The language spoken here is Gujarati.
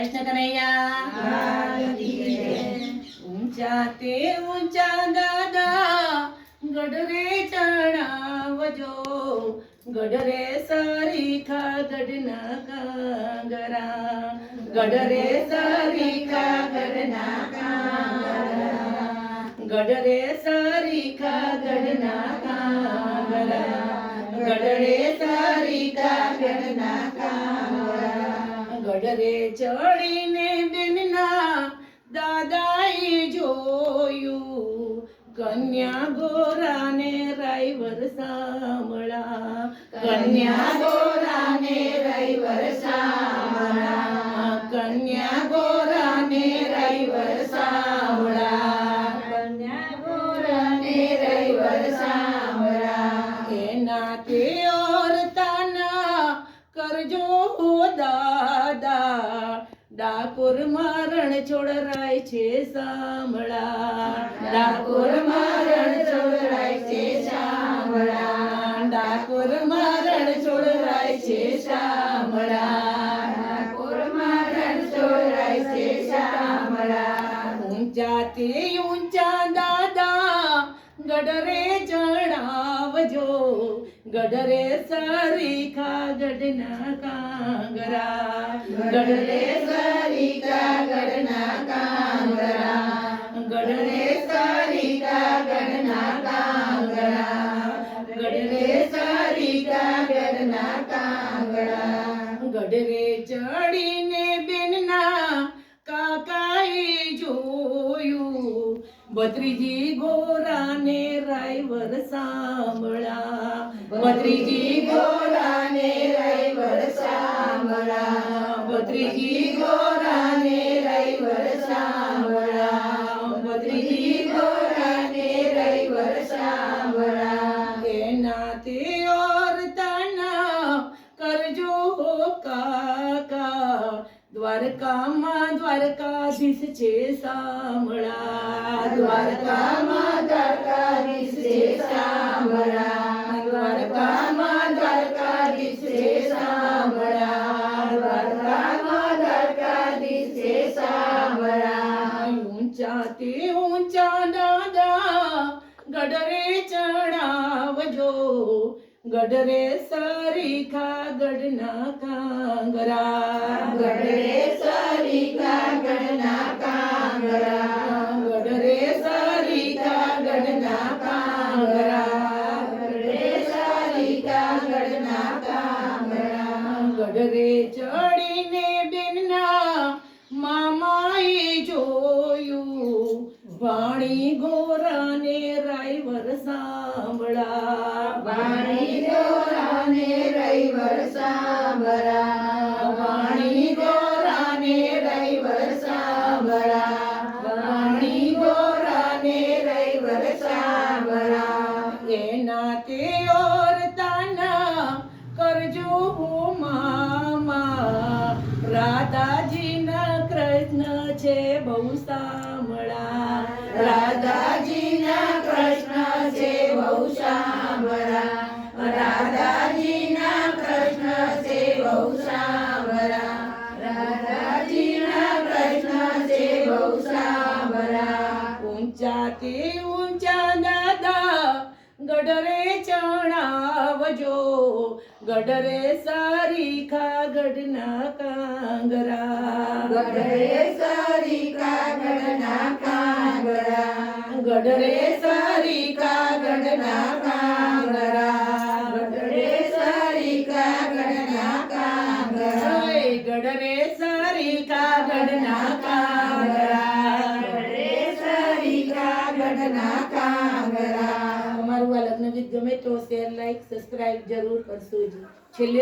કૃષ્ણ કનૈયા ઊંચા તે ઊંચા દાદા ગઢરે ચણાવજો ગઢરે સારી ખાગડ ના કાંગરા. ગઢરે સારી ખાગડ ના કાંગરા. ગઢરે સારી ખાગડ ના કાંગરા. ગઢરે ગઢરે ચડીને બેનના દાદાએ જોયું, કન્યા ગોરાને રાઈવર સાંભળા, કન્યા ગોરાને રાઈવર સાંભળા, કન્યા ગોરાને રાઈવર સાંભળા, કન્યા ગોરાને રાઈવર સાંભળા. દાદા ડાકોર મારણ છોડરાય છે સાંભળા ડાકોર મારણ છોડરાય છે સાંભળા ડાકોર મારણ છોડરાય છે સાંભળા ડાકોર મારણ છોડરાય છે સાંભળા ઊંચા તે ઊંચા દાદા ગઢરે ચડાવજો ગઢરે સરીખા ગઢના કાંગરા. ગઢરે સરીખા ગઢના કાંગરા. ગઢરે સરીખા ગઢના કાંગરા. ગઢરે સરીખા ગઢના કાંગરા. ગઢરે ચડીને ભત્રીજી ગોરાને રાયવર સાંભળા. ભત્રીજી ગોરાને રાયવર સાંભળા. ભત્રીજી ગોરાને દ્વારકામાં દ્વારકાધીશ છે સાંભળા દ્વારકામાં દ્વારકાધીશ છે સાંભળા દ્વારકામાં દ્વારકાધીશ છે સાંભળા દ્વારકામાં દ્વારકાધીશ છે સાંભળા ગઢરે સરીખા ગઢના કાંગરા. ગઢરે સરીખા ગઢના કાંગરા. ગઢરે સરીખા ગઢના કાંગરા. ગઢરે સરીખા ગઢના કાંગરા. ગઢરે ચડીને બેનના મામાએ જોયું. વાણી ગોરાને રાયવર સાંભળા. વાણી સાંભળા. એના તે ઓરતાના કરજો મામા. રાધાજીના કૃષ્ણ છે બહુ સાંભળા. રાધાજીના બહુ સાંભળા ઊંચાથી ઊંચા દાદા ગઢરે ચણાવજો ગઢરે સારી કાગડના કાંગરા. ગઢરે સારી કાગડના કાંગરા. ગઢરે સરીખા ગઢના કાંગરા અમારું આ લગ્ન ગીત ગમે તો શેર લાઈક સબસ્ક્રાઇબ જરૂર કરશો જ છેલ્લે